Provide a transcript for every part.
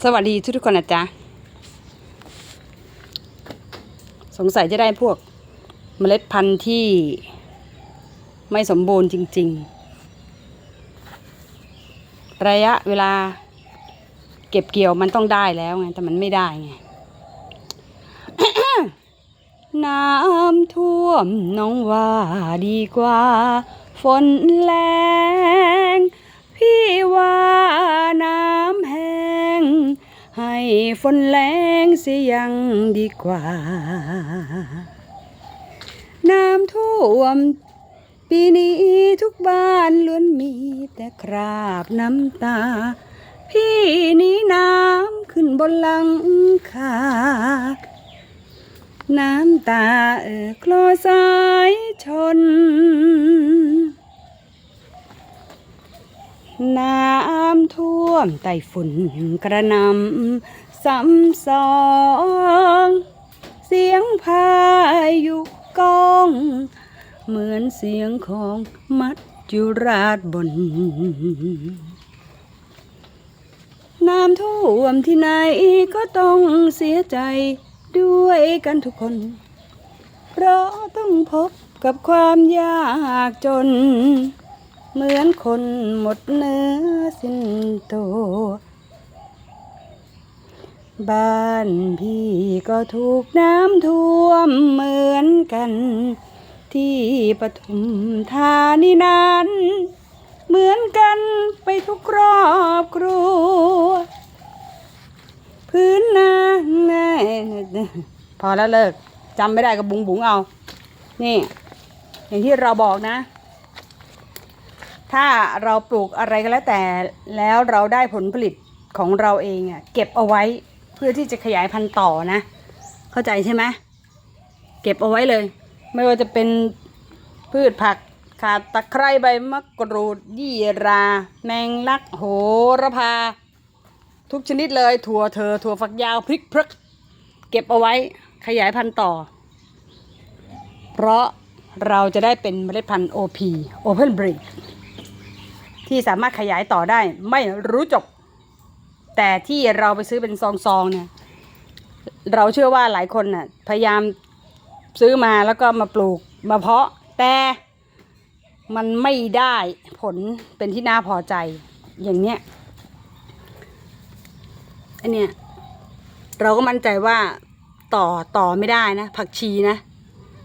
สวัสดีทุกๆคนนะจ๊ะ สงสัยจะได้พวกเมล็ดพันธุ์ที่ไม่สมบูรณ์จริง ๆ ระยะเวลาเก็บเกี่ยวมันต้องได้แล้วไง แต่มันไม่ได้ไง น้ำท่วมน้องว่าดีกว่า ฝนแรง พี่ว่าน้ำ ให้ฝนแรงเสียยังดีกว่า น้ำท่วม ปีนี้ทุกบ้านล้วนมีแต่คราบน้ำตา พี่นี้น้ำขึ้นบนหลังคาน้ำตาเออคลอสายชน น้ำท่วมไต้ฝุ่นกระนำซ้ำสอง เสียงพายุกอง เหมือนเสียงของมัจจุราชบน น้ำท่วมที่ไหนก็ต้องเสียใจด้วยกันทุกคน เพราะต้องพบกับความยากจน เหมือนคนหมดเนื้อสิ้นตัวบ้านพี่ก็ถูกน้ำท่วมเหมือนกัน ที่ปทุมธานีนั้นเหมือนกันไปทุกครอบครัวพื้นนาแน่พอแล้วเลิกจำไม่ได้กับบุงบุงเอา นี่ อย่างที่เราบอกนะ ถ้าเราปลูกอะไรก็แล้วแต่แล้วเราได้ผลผลิตของเราเองอะเก็บเอาไว้เพื่อที่จะขยายพันธุ์ต่อนะ เข้าใจใช่ไหมเก็บเอาไว้เลย ไม่ว่าจะเป็นพืชผักขาตะไคร้ใบมะกรูดยี่รา แมงลักโหระพา ทุกชนิดเลยถั่วเธอถั่วฝักยาวพริกพรึกเก็บเอาไว้ขยายพันธุ์ต่อ เพราะเราจะได้เป็นเมล็ดพันธุ์ OP Open Breed ที่สามารถขยายต่อได้ไม่รู้จบ แต่ที่เราไปซื้อเป็นซองๆเนี่ยเราเชื่อว่าหลายคนน่ะพยายามซื้อมาแล้วก็มาปลูกมาเพาะ แต่มันไม่ได้ผลเป็นที่น่าพอใจอย่างเนี้ยอันเนี้ยเราก็มั่นใจว่าต่อต่อไม่ได้นะ ผักชีนะ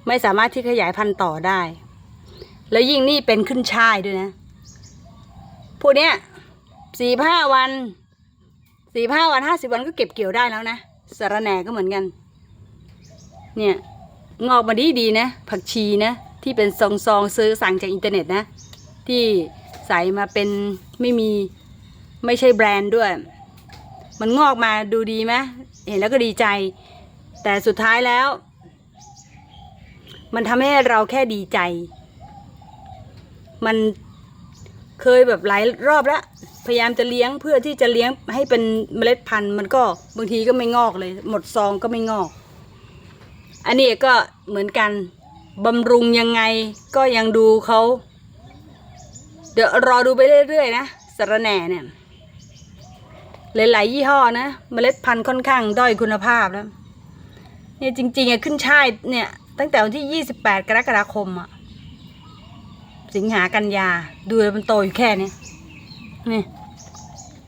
ไม่สามารถที่ขยายพันธุ์ต่อได้ แล้วยิ่งนี่เป็นขึ้นช่ายด้วยนะ พวกเนี้ยสี่ห้าวันสี่ห้าวันห้าสิบวันก็เก็บเกี่ยวได้แล้วนะสะระแหน่ก็เหมือนกัน เนี่ยงอกมาดีดีนะ ผักชีนะ ที่เป็นซองซองซื้อสั่งจากอินเทอร์เน็ตนะ ที่ใส่มาเป็นไม่มีไม่ใช่แบรนด์ด้วย มันงอกมาดูดีไหมเห็นแล้วก็ดีใจ แต่สุดท้ายแล้ว มันทำให้เราแค่ดีใจ มัน เคยแบบหลายรอบแล้วพยายามจะเลี้ยงเพื่อที่จะเลี้ยงให้เป็นเมล็ดพันธุ์ มันก็บางทีก็ไม่งอกเลย หมดซองก็ไม่งอก อันนี้ก็เหมือนกันบำรุงยังไงก็ยังดูเขาเดี๋ยวรอดูไปเรื่อยๆนะสระแหน่เนี่ยหลายๆยี่ห้อนะเมล็ดพันธุ์ค่อนข้างด้อยคุณภาพแล้วเนี่ยจริงๆอะขึ้นช่ายเนี่ยตั้งแต่วันที่ 28 กรกฎาคมอะ สิงหากันยา ดูแล้วมันโตอยู่แค่นี้นี่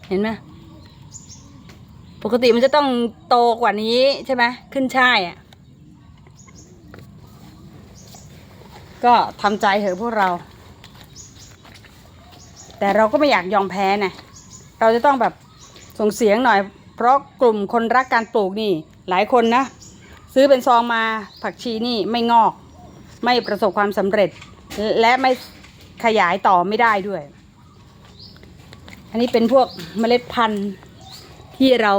เห็นไหมปกติมันจะต้องโตกว่านี้ใช่ไหมขึ้นช่ายอะก็ทำใจเถอะพวกเรา แต่เราก็ไม่อยากยอมแพ้นะเราจะต้องแบบส่งเสียงหน่อย เพราะกลุ่มคนรักการปลูกนี่ หลายคนนะ ซื้อเป็นซองมาผักชีนี่ไม่งอก ไม่ประสบความสำเร็จ และไม่ขยายต่อไม่ได้ด้วย อันนี้เป็นพวกเมล็ดพันธุ์ที่เรา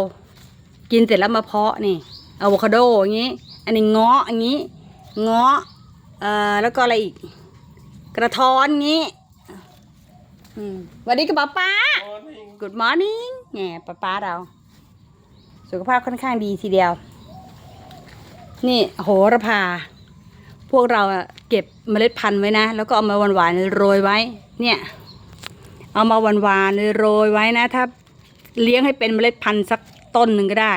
กินเสร็จแล้วมาเพาะนี่อะโวคาโดอย่างนี้ อันนี้เงาะอย่างนี้เงาะเอ่อแล้วก็อะไรอีก กระท้อนงี้อืมวัสดีกับป๊าป๊า Good morning แง่ป๊าป๊าเรา สุขภาพค่อนข้างดีทีเดียว นี่โหระพา พวกเราเก็บเมล็ดพันธุ์ไว้นะ แล้วก็เอามาหวานๆโรยไว้ เนี่ย เอามาหวานๆโรยไว้นะ ถ้าเลี้ยงให้เป็นเมล็ดพันธุ์สักต้นหนึ่งก็ได้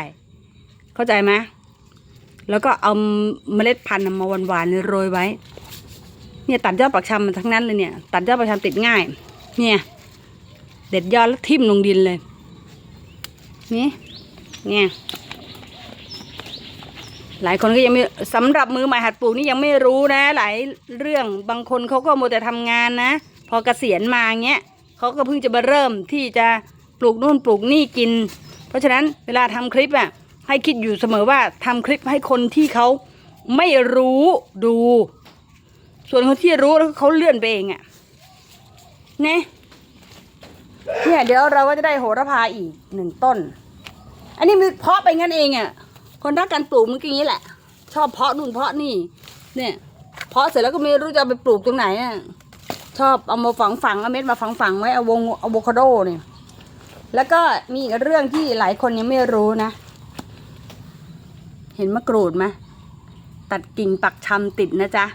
เข้าใจไหมแล้วก็เอาเมล็ดพันธุ์มาหวานๆโรยไว้ เนี่ยตัดยอดปักชำมันทั้งนั้นเลยเนี่ย ตัดยอดปักชำติดง่าย เนี่ย เด็ดยอดแล้วทิ่มลงดินเลย นี่ เนี่ย หลายคนก็ยังไม่สำหรับมือใหม่หัดปลูกนี่ยังไม่รู้นะ หลายเรื่องบางคนเขาก็มัวแต่ทำงานนะ พอเกษียณมาเงี้ยเขาก็เพิ่งจะมาเริ่มที่จะปลูกนู่นปลูกนี่กิน เพราะฉะนั้นเวลาทำคลิปอะให้คิดอยู่เสมอว่าทำคลิปให้คนที่เขาไม่รู้ดู ส่วนคนที่รู้แล้วเขาเลื่อนไปเองอะเนี่ยเนี่ยเดี๋ยวเราก็จะได้โหระพาอีกหนึ่งต้น อันนี้มันเพาะไปงั้นเองอะ คนรักการปลูกมันก็อย่างนี้แหละ ชอบเพาะนู่นเพาะนี่ เนี่ย เพาะเสร็จแล้วก็ไม่รู้จะเอาไปปลูกตรงไหนอะชอบเอามาฝังฝังเอาเม็ดมาฝังฝังไว้เอาวงอะโวคาโดเนี่ยแล้วก็มีอีกเรื่องที่หลายคนยังไม่รู้นะ เห็นมะกรูดไหมตัดกิ่งปักชำติดนะจ๊ะ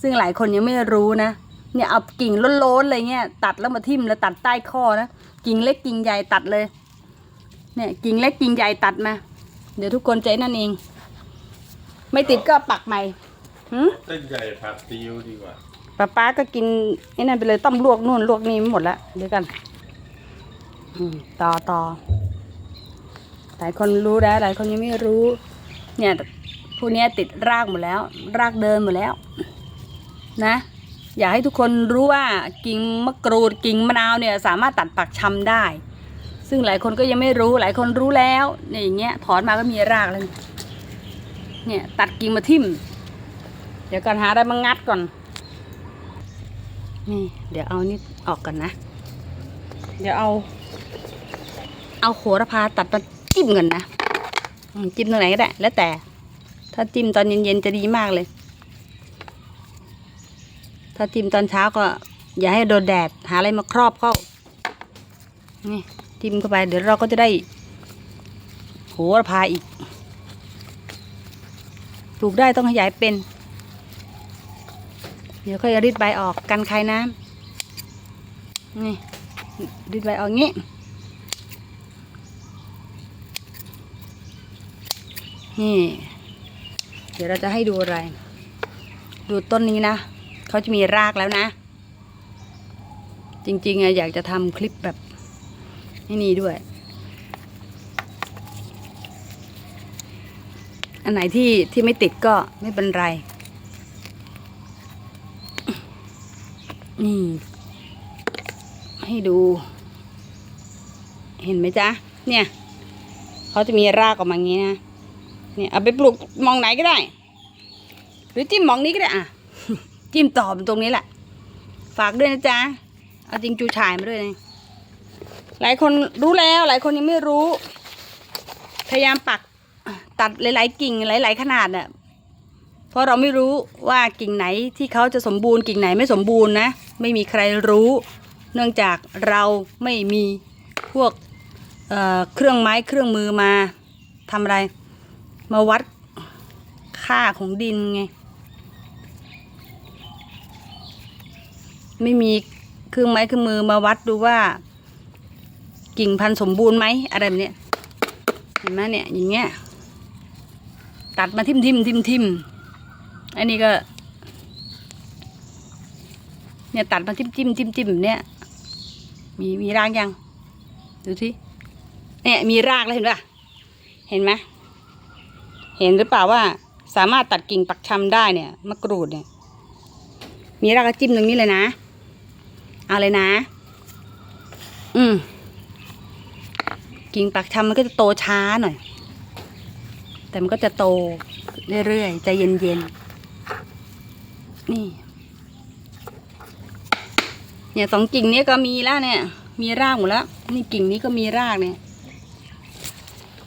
ซึ่งหลายคนยังไม่รู้นะ เนี่ยเอากิ่งล้นๆเลยเนี่ยตัดแล้วมาทิ่มแล้วตัดใต้ข้อนะ กิ่งเล็กกิ่งใหญ่ตัดเลย เนี่ยกิ่งเล็กกิ่งใหญ่ตัดมา เดี๋ยวทุกคนใจนั่นเอง ไม่ติดก็ปักใหม่หืมเส้นใหญ่ผัดซีอิ๊วดีกว่าป้าป้าก็กินไอ้นั่นไปเลยต้มลวกนู่นลวกนี่หมดแล้วเดี๋ยวกันอืมต่อต่อหลายคนรู้แล้วหลายคนยังไม่รู้ เนี่ยพวกเนี้ยติดรากหมดแล้ว รากเดินหมดแล้ว นะ อยากให้ทุกคนรู้ว่ากิ่งมะกรูดกิ่งมะนาวเนี่ย สามารถตัดปักชำได้ ซึ่งหลายคนก็ยังไม่รู้หลายคนรู้แล้วเนี่ยอย่างเงี้ยถอนมาก็มีรากแล้วเนี่ยตัดกิ่งมาทิ่ม เดี๋ยวก่อนหาอะไรมางัดก่อน นี่ เดี๋ยวเอานี่ออกก่อนนะ เดี๋ยวเอา เอาโหระพาตัดมาจิ้มก่อนนะจิ้มตรงไหนก็ได้ แล้วแต่ ถ้าจิ้มตอนเย็นๆจะดีมากเลย ถ้าจิ้มตอนเช้าก็ อย่าให้โดนแดดหาอะไรมาครอบเข้านี่ จิ้มเข้าไปเดี๋ยวเราก็จะได้โหระพาอีก ปลูกได้ต้องขยายเป็น เดี๋ยวค่อยรีดใบออกกันคายน้ำนี่รีดใบออกงี้นี่ เดี๋ยวเราจะให้ดูอะไร ดูต้นนี้นะเขาจะมีรากแล้วนะ จริงๆอะอยากจะทำคลิปแบบ นี่นี่ด้วย อันไหนที่ที่ไม่ติดก็ไม่เป็นไร นี่ ให้ดู เห็นไหมจ๊ะ เนี่ยเขาจะมีรากออกมาอย่างนี้นะ เนี่ยเอาไปปลูกมองไหนก็ได้ หรือจิ้มมองนี้ก็ได้อะ จิ้มต่อตรงนี้แหละ ฝากด้วยนะจ๊ะ เอาจริงจูชายมาด้วยนะ หลายคนรู้แล้วหลายคนยังไม่รู้ พยายามปักตัดหลาย ๆ กิ่งหลาย ๆ ขนาดน่ะเพราะเราไม่รู้ว่ากิ่งไหนที่เขาจะสมบูรณ์กิ่งไหนไม่สมบูรณ์นะ ไม่มีใครรู้ เนื่องจากเราไม่มีพวกเเครื่องไม้เครื่องมือมาทำอะไรมาวัดค่าของดินไง ไม่มีเครื่องไม้เครื่องมือมาวัดดูว่า กิ่งพันธุ์สมบูรณ์ไหมอะไรแบบนี้เห็นไหมเนี่ยอย่างเงี้ยตัดมาทิมทิมทิมทิมอันนี้ก็ เนี่ยตัดมาทิมทิมทิมทิมแบบเนี้ยมีมีรากยัง ดูสิเนี่ยมีรากแล้วเห็นปะเห็นไหมเห็นหรือเปล่าว่าสามารถตัดกิ่งปักชำได้เนี่ยมะกรูดเนี่ย มีรากก็จิ้มตรงนี้เลยนะ เอาเลยนะ อืม กิ่งปักชำมันก็จะโตช้าหน่อย แต่มันก็จะโตเรื่อยๆใจเย็นๆ นี่ เนี่ยสองกิ่งนี้ก็มีแล้วเนี่ย มีรากหมดแล้ว นี่กิ่งนี้ก็มีรากเนี่ย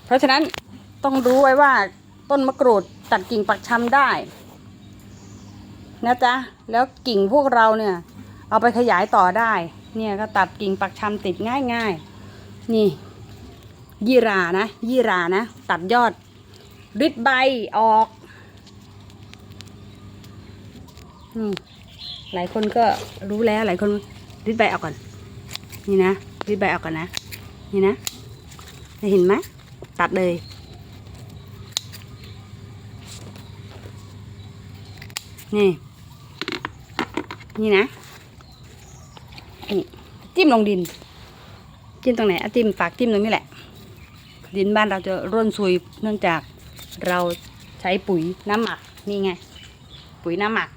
เพราะฉะนั้นต้องรู้ไว้ว่าต้นมะกรูดตัดกิ่งปักชำได้ นะจ๊ะ แล้วกิ่งพวกเราเนี่ย เอาไปขยายต่อได้ เนี่ยก็ตัดกิ่งปักชำติดง่ายๆ นี่ ยี่รานะ ยี่รานะ ตัดยอดริดใบออกอืมหลายคนก็รู้แล้วหลายคนริดใบออกก่อน นี่นะริดใบออกก่อนนะ นี่นะเห็นไหมตัดเลยนี่ นี่นะ นี่ จิ้มลงดิน จิ้มตรงไหนอะจิ้มปากจิ้มตรงนี้แหละ ดินบ้านเราจะร่วนซุยเนื่องจากเราใช้ปุ๋ยน้ำหมักนี่ไง ปุ๋ยน้ำหมัก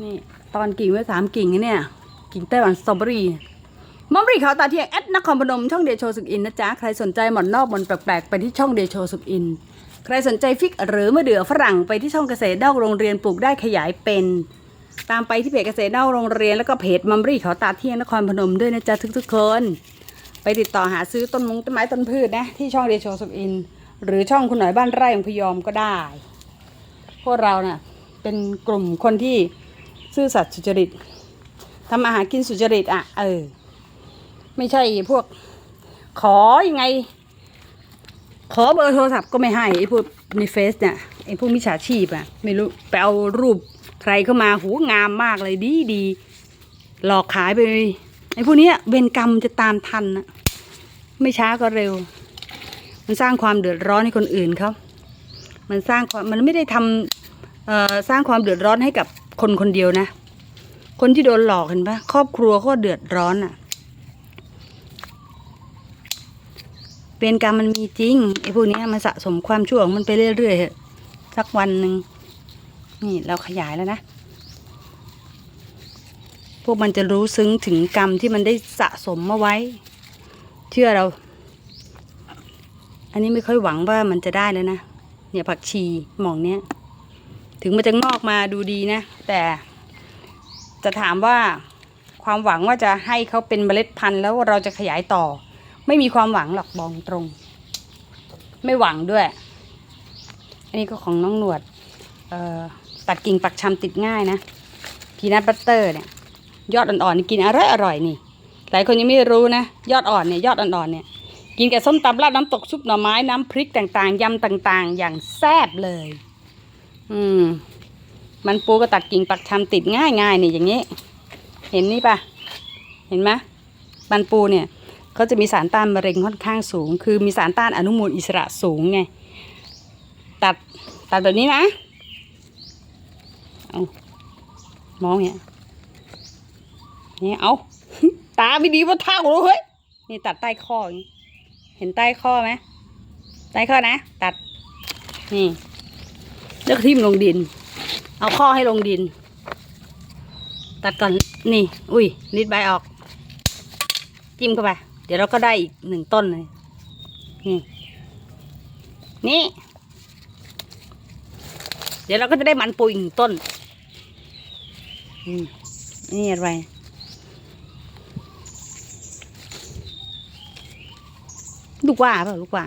นี่ตอนกิ่งไว้สามกิ่งนะเนี่ย กิ่งไต้หวันสตรอเบอรี่มอมบรีขาวตาเทียงแอดนครพนมช่องเดโชสุกอินนะจ๊ะ ใครสนใจหมอนนอกหมอนแปลกๆ ไปที่ช่องเดโชสุกอิน ใครสนใจฟิกหรือมะเดื่อฝรั่งไปที่ช่องเกษตรนอกโรงเรียนปลูกได้ขยายเป็น ตามไปที่เพจเกษตรนอกโรงเรียนแล้วก็เพจมัมบรีเขาตาเที่ยงนครพนมด้วยนะจ๊ะทุกๆคน ไปติดต่อหาซื้อต้นมงต้นไม้ต้นพืชนะ ที่ช่องเดโชสุกอิน หรือช่องคุณหน่อยบ้านไร่ของพยอมก็ได้ พวกเราน่ะเป็นกลุ่มคนที่ซื่อสัตย์สุจริตทำอาหารกินสุจริตอะ เออ ไม่ใช่พวกขอยังไง ขอเบอร์โทรศัพท์ก็ไม่ให้ไอ้พวกในเฟซเนี่ยไอ้พวกมิจฉาชีพอะ ไม่รู้ไปเอารูปใครเข้ามาหูงามมากเลยดีดีหลอกขายไปเลย ไอ้พวกนี้เวรกรรมจะตามทันนะไม่ช้าก็เร็ว มันสร้างความเดือดร้อนให้คนอื่นเขามันสร้างความมันไม่ได้ทำเอ่อสร้างความเดือดร้อนให้กับคนคนเดียวนะ คนที่โดนหลอกเห็นปะครอบครัวก็เดือดร้อนอะเวรกรรมมันมีจริงไอ้พวกนี้มันสะสมความชั่วของมันไปเรื่อยๆสักวันหนึ่งนี่เราขยายแล้วนะ วกมันจะรู้ซึ้งถึงกรรมที่มันได้สะสมมาไว้ เชื่อเรา อันนี้ไม่ค่อยหวังว่ามันจะได้แล้วนะ เนี่ยผักชีหมองเนี้ย ถึงมันจะงอกมาดูดีนะ แต่จะถามว่าความหวังว่าจะให้เขาเป็นเมล็ดพันธุ์แล้วเราจะขยายต่อ ไม่มีความหวังหรอกบองตรง ไม่หวังด้วย อันนี้ก็ของน้องหนวดเอ่อตัดกิ่งปักชำติดง่ายนะ พีนัทบัตเตอร์เนี่ย ยอดอ่อนๆนี่กินอร่อยอร่อยนี่ หลายคนยังไม่รู้นะ ยอดอ่อนเนี่ยยอดอ่อนๆเนี่ยกินกับส้มตำราดน้ำตกซุปหน่อไม้น้ำพริกต่างๆยำต่างๆ อย่างแซ่บเลย อืม มันปูก็ตัดกิ่งปักชำติดง่ายๆนี่อย่างนี้ เห็นนี่ปะเห็นไหมมันปูเนี่ยเขาจะมีสารต้านมะเร็งค่อนข้างสูง คือมีสารต้านอนุมูลอิสระสูงไง ตัดตัดแบบนี้นะเอามองเนี่ย นี่เอาตาไม่ดีว่าเท่าเลยเฮ้ยนี่ตัดใต้ข้ออย่างนี้เห็นใต้ข้อไหมใต้ข้อนะ ตัด นี่แล้วก็ทิ่มลงดิน เอาข้อให้ลงดิน ตัดก่อนนี่ อุ้ยนิดใบออก จิ้มเข้าไปเดี๋ยวเราก็ได้อีกหนึ่งต้นเลยนี่นี่เดี๋ยวเราก็จะได้มันปูอีกหนึ่งต้นนี่อะไร ลูกว่าเปล่าลูกว่า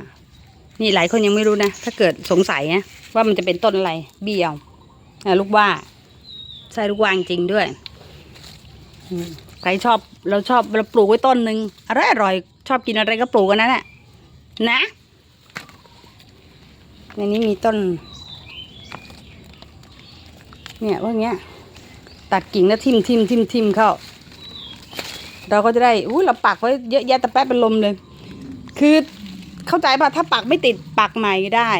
นี่หลายคนยังไม่รู้นะ ถ้าเกิดสงสัยนะว่ามันจะเป็นต้นอะไรเบี้ยวอะลูกว่าใช่ลูกว่าจริงด้วยใครชอบเราชอบเราปลูกไว้ต้นหนึ่งอร่อยอร่อยชอบกินอะไรก็ปลูกกันนั่นแหละนะในนี้มีต้น เนี่ยว่าเงี้ย ตัดกิ่งแล้วทิ่มทิ่มทิ่มทิ่มเข้า เราก็จะได้อู้เราปักไว้เยอะแยะแต่แป๊บเป็นลมเลย คือ เข้าใจป่ะถ้าปักไม่ติดปักใหม่ได้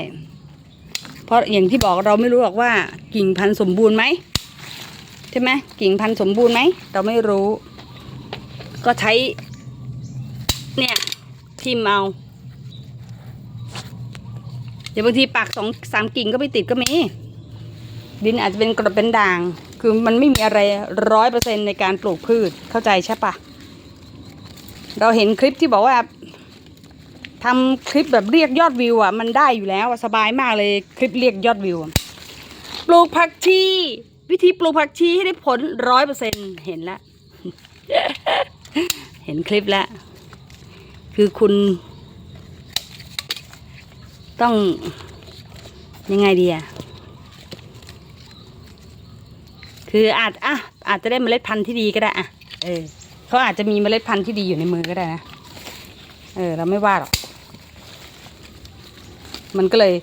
เพราะอย่างที่บอกเราไม่รู้หรอกว่า กิ่งพันธุ์สมบูรณ์ไหมใช่ไหมกิ่งพันธุ์สมบูรณ์ไหมเราไม่รู้ ก็ใช้ เนี่ยทิมเอาเดี๋ยวบางทีปักสองสามกิ่งก็ไม่ติดก็มี ดินอาจจะเป็นกรดเป็นด่าง คือมันไม่มีอะไรร้อยเปอร์เซ็นในการปลูกพืชเข้าใจใช่ปะเราเห็นคลิปที่บอกว่า ทำคลิปแบบเรียกยอดวิวอะ มันได้อยู่แล้วสบายมากเลยคลิปเรียกยอดวิว ปลูกผักชีวิธีปลูกผักชีให้ได้ผลร้อยเปอร์เซ็นเห็นแล้ว เห็นคลิปแล้ว คือคุณ ต้องยังไงดีอะคืออาจอะอาจจะได้เมล็ดพันธุ์ที่ดีก็ได้อะเออเขาอาจจะมีเมล็ดพันธุ์ที่ดีอยู่ในมือก็ได้นะ เออ เราไม่ว่าหรอก มันก็เลย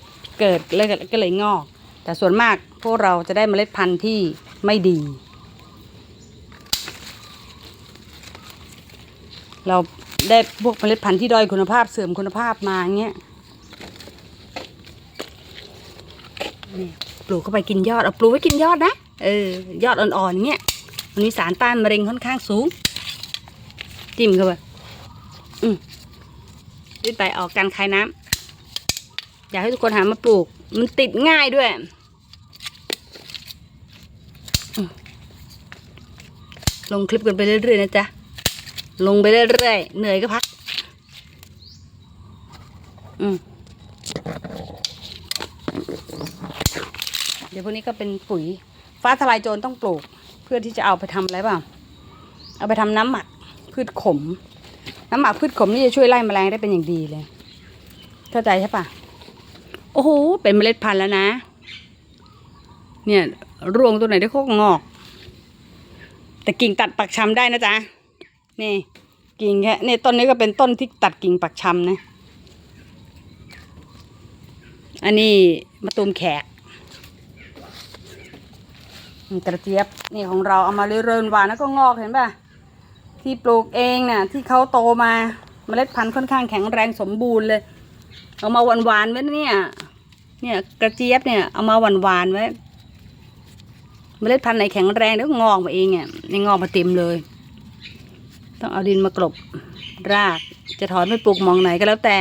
เกิดเลยก็เลยงอก แต่ส่วนมากพวกเราจะได้เมล็ดพันธุ์ที่ไม่ดี เราได้พวกเมล็ดพันธุ์ที่ด้อยคุณภาพเสื่อมคุณภาพมาเงี้ยนี่ปลูกเข้าไปกินยอดเอาปลูกไว้กินยอดนะเออยอดอ่อนๆเงี้ยมันมีสารต้านมะเร็งค่อนข้างสูง จิ้มเข้าไปอืมยืดไปออกการคายน้ำ อยากให้ทุกคนหามาปลูก มันติดง่ายด้วย ลงคลิปกันไปเรื่อยๆนะจ๊ะ ลงไปเรื่อยๆเหนื่อยก็พัก อืมเดี๋ยวพวกนี้ก็เป็นปุ๋ย ฟ้าทลายโจรต้องปลูก เพื่อที่จะเอาไปทำอะไรบ้างเอาไปทำน้ำหมักพืชขม น้ำหมักพืชขมนี่จะช่วยไล่แมลงได้เป็นอย่างดีเลย เข้าใจใช่ปะ โอ้โห เป็นเมล็ดพันธุ์แล้วนะ เนี่ยรวงตัวไหนได้โคกงอก แต่กิ่งตัดปักชำได้นะจ๊ะ นี่ กิ่งแค่นี่ต้นนี้ก็เป็นต้นที่ตัดกิ่งปักชำนะ อันนี้มะตูมแขกกระเจี๊ยบนี่ของเราเอามาเรื่อยๆหวานแล้วก็งอกเห็นป่ะ ที่ปลูกเองน่ะที่เขาโตมาเมล็ดพันธุ์ค่อนข้างแข็งแรงสมบูรณ์เลย เอามาหวานๆไว้เนี่ย เนี่ย กระเจี๊ยบเนี่ยเอามาหวานๆไว้เมล็ดพันธุ์ไหนแข็งแรงเดี๋ยวงอกมาเองเนี่ยนี่งอกมาเต็มเลย ต้องเอาดินมากลบราก จะถอนไปปลูกมองไหนก็แล้วแต่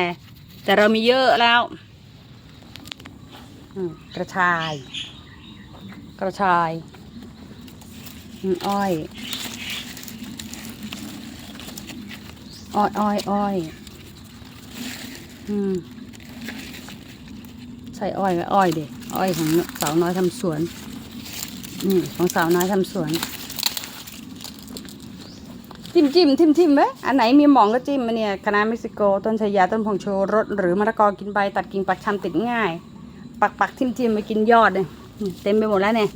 แต่เรามีเยอะแล้วกระชาย กระชายอ้อย อ้อยอ้อยอ้อย อืมใส่อ้อยไว้อ้อยเดิอ้อยของสาวน้อยทำสวนอืมของสาวน้อยทำสวน จิ้มจิ้มทิมทิมไว้อันไหนมีหมองก็จิ้มมาเนี่ยคณะน้าเม็กซิโก ต้นชายาต้นผงโชรสหรือมะละกอกินใบตัดกิ่งปักชำติดง่าย ปักปักทิมทิมไปกินยอดเลยเต็มไปหมดแล้วเนี่ย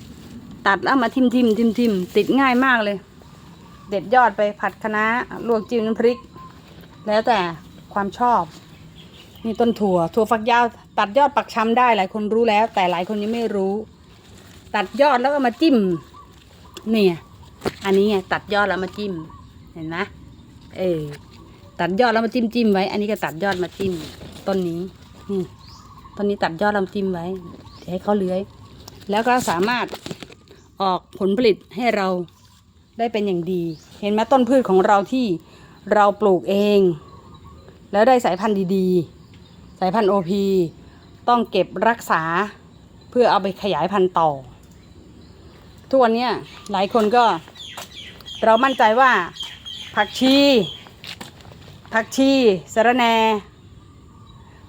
ตัดแล้วมาทิมทิมทิมทิมติดง่ายมากเลย เด็ดยอดไปผัดคะน้าลวกจิ้มน้ำพริก แล้วแต่ความชอบ นี่ต้นถั่ว ถั่วฝักยาวตัดยอดปักชำได้หลายคนรู้แล้ว แต่หลายคนยังไม่รู้ ตัดยอดแล้วก็มาจิ้ม เนี่ย อันนี้ไงตัดยอดแล้วมาจิ้ม เห็นไหมเออตัดยอดแล้วมาจิ้มจิ้มไว้ อันนี้ก็ตัดยอดมาจิ้มต้นนี้นี่ต้นนี้ตัดยอดแล้วมาจิ้มไว้ให้เขาเลื้อย แล้วก็สามารถออกผลผลิตให้เราได้เป็นอย่างดี เห็นไหมต้นพืชของเราที่เราปลูกเอง แล้วได้สายพันธุ์ดีๆายพันธุ์โอพีต้องเก็บรักษาเพื่อเอาไปขยายพันธุ์ต่อ ทุกวันนี้หลายคนก็เรามั่นใจว่าผักชีผักชีสะระแหน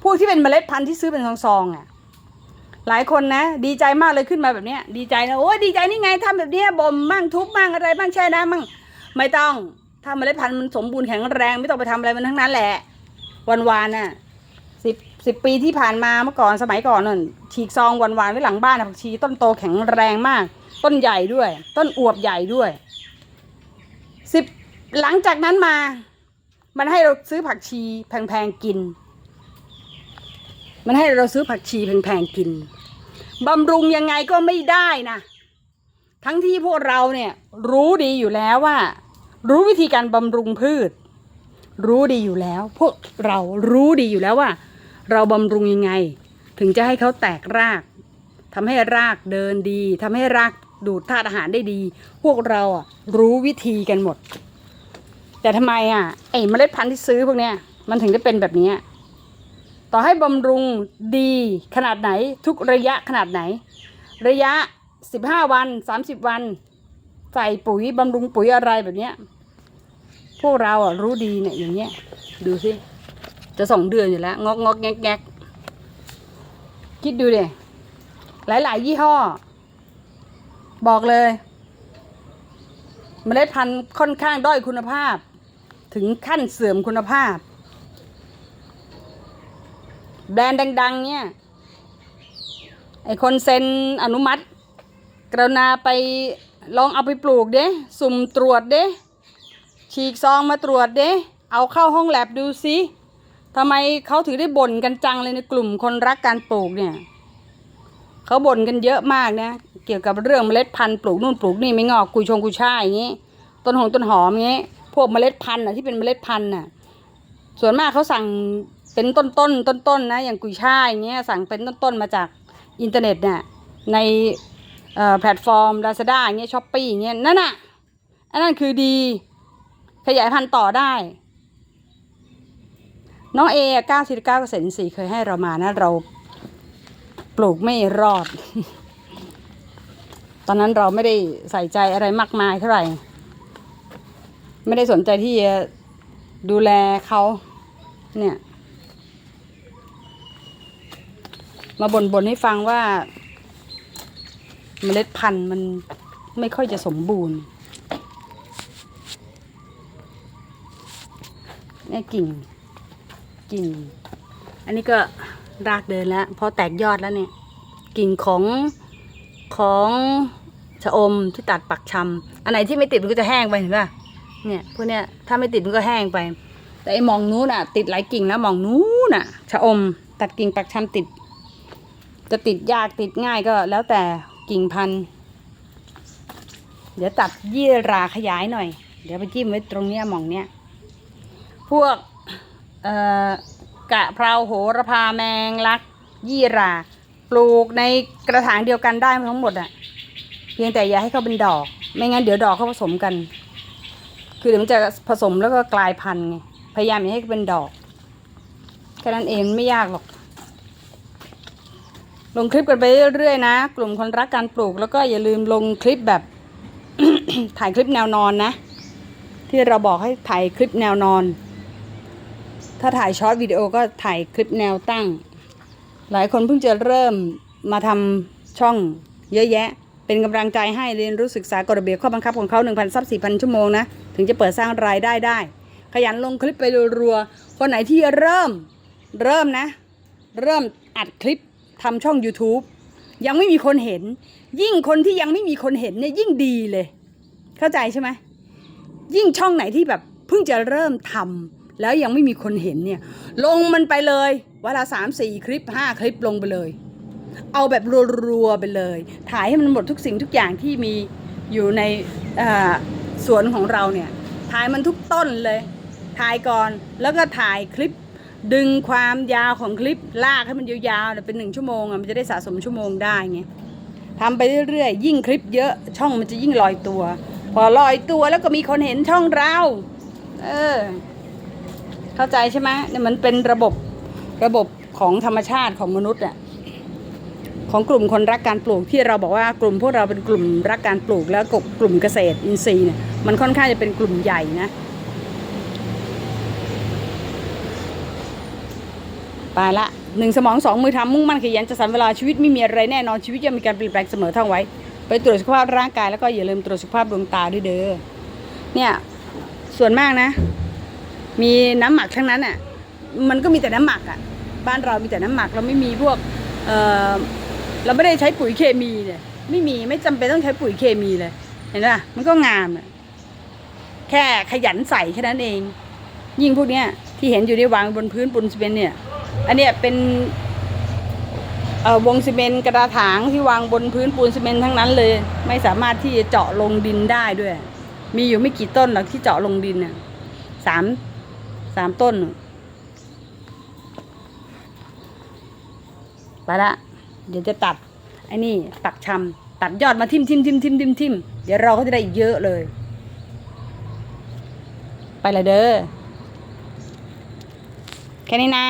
พวกที่เป็นเมล็ดพันธุ์ที่ซื้อเป็นซองๆอะหลายคนนะ ดีใจมากเลยขึ้นมาแบบนี้ดีใจนะโอ้ยดีใจนี่ไงทำแบบนี้บ่มมั่งทุบมั่งอะไรบ้างแช่น้ำมั่งไม่ต้องถ้าเมล็ดพันธุ์มันสมบูรณ์แข็งแรง ไม่ต้องไปทำอะไรมันทั้งนั้นแหละ วันวานน่ะ สิบสิบปีที่ผ่านมาเมื่อก่อนสมัยก่อนนั่นฉีกซองวันวานไว้หลังบ้านผักชีต้นโตแข็งแรงมาก ต้นใหญ่ด้วย ต้นอวบใหญ่ด้วยสิบหลังจากนั้นมา มันให้เราซื้อผักชีแพงๆกิน มันให้เราซื้อผักชีแพงๆกินบำรุงยังไงก็ไม่ได้นะทั้งที่พวกเราเนี่ยรู้ดีอยู่แล้วว่า รู้วิธีการบำรุงพืช รู้ดีอยู่แล้ว พวกเรารู้ดีอยู่แล้วว่า เราบำรุงยังไง ถึงจะให้เขาแตกรากทำให้รากเดินดีทำให้รากดูดธาตุอาหารได้ดี พวกเราอะรู้วิธีกันหมด แต่ทำไมอะไอ้เมล็ดพันธุ์ที่ซื้อพวกเนี้ยมันถึงได้เป็นแบบนี้ ต่อให้บำรุงดีขนาดไหนทุกระยะขนาดไหน ระยะสิบห้าวันสามสิบวัน ใส่ปุ๋ยบำรุงปุ๋ยอะไรแบบเนี้ยพวกเราอะรู้ดีเนี่ยอย่างเงี้ยดูสิ จะสองเดือนอยู่แล้วงอกงอกแงกแงกคิดดูเดหลายหลาย ๆ ยี่ห้อ บอกเลยเมล็ดพันธุ์ค่อนข้างด้อยคุณภาพ ถึงขั้นเสื่อมคุณภาพ แบรนด์ดัง ๆ เนี่ย ไอคนเซ็นอนุมัติ กรุณาไปลองเอาไปปลูกเด้สุ่มตรวจเด้ฉีกซองมาตรวจเด้เอาเข้าห้องแลบดูสิ ทำไมเขาถือได้บ่นกันจังเลยในกลุ่มคนรักการปลูกเนี่ยเขาบ่นกันเยอะมากนะ เกี่ยวกับเรื่องเมล็ดพันธุ์ปลูกนู่นปลูกนี่ไม่งอกกุยชงกุยช่ายอย่างงี้ ต้นหอมต้นหอมอย่างงี้ พวกเมล็ดพันธุ์อะที่เป็นเมล็ดพันธุ์น่ะ ส่วนมากเขาสั่งเป็นต้นต้นต้นต้นนะ อย่างกุยช่ายอย่างเงี้ยสั่งเป็นต้นต้นมาจากอินเทอร์เน็ตเนี่ยในแพลตฟอร์ม Lazada อย่างเงี้ยช้อปปี้อย่างเงี้ยนั่นน่ะอันนั้นคือดี ขยายพันธุ์ต่อได้ น้องเอเก้าสิบเก้าเปอร์เซ็นต์สี่เคยให้เรามานะ เราปลูกไม่รอด ตอนนั้นเราไม่ได้ใส่ใจอะไรมากมายเท่าไหร่ ไม่ได้สนใจที่จะดูแลเขาเนี่ย มาบ่นบ่นให้ฟังว่า เมล็ดพันธุ์มันไม่ค่อยจะสมบูรณ์เนี่กิ่ง กิ่ง อันนี้ก็รากเดินแล้วเพราะแตกยอดแล้วเนี่ย กิ่งของของชะอมที่ตัดปักชำอันไหนที่ไม่ติดมันก็จะแห้งไปเห็นป่ะเนี่ยพวกเนี้ยถ้าไม่ติดมันก็แห้งไป แต่ไอ้หมองนู้นอะ ติดหลายกิ่งแล้วหมองนู้นอะชะอม ตัดกิ่งปักชำติด จะติดยากติดง่ายก็แล้วแต่กิ่งพันธุ์เดี๋ยวตัดยี่ราขยายหน่อย เดี๋ยวไปจิ้มไว้ตรงเนี้ยหมองเนี้ย พวก กะเพราโหระพาแมงลัก ยี่ราปลูกในกระถางเดียวกันได้ทั้งหมดอะเพียงแต่อย่าให้เขาเป็นดอก ไม่งั้นเดี๋ยวดอกเขาผสมกัน คือเดี๋ยวมันจะผสมแล้วก็กลายพันธุ์ไงพยายามอย่าให้เป็นดอกแค่นั้นเองไม่ยากหรอก ลงคลิปกันไปเรื่อยๆนะ กลุ่มคนรักการปลูกแล้วก็อย่าลืมลงคลิปแบบ ถ่ายคลิปแนวนอนนะ ที่เราบอกให้ถ่ายคลิปแนวนอน ถ้าถ่ายช็อตวิดีโอก็ถ่ายคลิปแนวตั้ง หลายคนเพิ่งจะเริ่มมาทำช่องเยอะแยะ เป็นกำลังใจให้เรียนรู้ศึกษากฎระเบียบข้อบังคับของเขา1,000ซับ4,000 ชั่วโมงนะ ถึงจะเปิดสร้างรายได้ได้ ขยันลงคลิปไปรัวๆ คนไหนที่เริ่มเริ่มนะ เริ่มอัดคลิปทำช่อง YouTube ยังไม่มีคนเห็น ยิ่งคนที่ยังไม่มีคนเห็นเนี่ยยิ่งดีเลย เข้าใจใช่ไหมยิ่งช่องไหนที่แบบเพิ่งจะเริ่มทำ แล้วยังไม่มีคนเห็นเนี่ย ลงมันไปเลยเวลาสามสี่คลิปห้าคลิปลงไปเลย เอาแบบรัวๆไปเลย ถ่ายให้มันหมดทุกสิ่งทุกอย่างที่มีอยู่ในสวนของเราเนี่ย ถ่ายมันทุกต้นเลย ถ่ายก่อนแล้วก็ถ่ายคลิปดึงความยาวของคลิปลากให้มันยาวๆเป็นหนึ่งชั่วโมงมันจะได้สะสมชั่วโมงได้ไงทำไปเรื่อยๆยิ่งคลิปเยอะช่องมันจะยิ่งลอยตัว พอลอยตัวแล้วก็มีคนเห็นช่องเรา เออ เข้าใจใช่ไหมเนี่ยมันเป็นระบบระบบของธรรมชาติของมนุษย์อะของกลุ่มคนรักการปลูกที่เราบอกว่ากลุ่มพวกเราเป็นกลุ่มรักการปลูกแล้วกลุ่มเกษตรอินทรีย์เนี่ยมันค่อนข้างจะเป็นกลุ่มใหญ่นะไปละหนึ่งสมองสองมือทำมุ่งมั่นขยันจะสันเวลาชีวิตไม่มีอะไรแน่นอนชีวิตยังมีการเปลี่ยนแปลงเสมอท่องไว้ ไปตรวจสุขภาพร่างกายแล้วก็อย่าลืมตรวจสุขภาพดวงตาด้วยเด้อเนี่ยส่วนมากนะ มีน้ำหมักทั้งนั้นอะมันก็มีแต่น้ำหมักอะบ้านเรามีแต่น้ำหมักเราไม่มีพวกเออเราไม่ได้ใช้ปุ๋ยเคมีเลยไม่มีไม่จำเป็นต้องใช้ปุ๋ยเคมีเลย เห็นป่ะมันก็งามอะแค่ขยันใส่แค่นั้นเอง ยิ่งพวกเนี้ยที่เห็นอยู่ในวางบนพื้นปูนซีเมนต์เนี่ย อันเนี้ยเป็นเอ่อวงซีเมนต์กระถางที่วางบนพื้นปูนซีเมนต์ทั้งนั้นเลย ไม่สามารถที่จะเจาะลงดินได้ด้วย มีอยู่ไม่กี่ต้นหรอกที่เจาะลงดินน่ะสาม สามต้น ไปละ เดี๋ยวจะตัดไอ้นี่ปักชำตัดยอดมาทิมทิมทิมทิมทิมทิมเดี๋ยวเราก็จะได้อีกเยอะเลย ไปละเด้อ แค่นี้นะ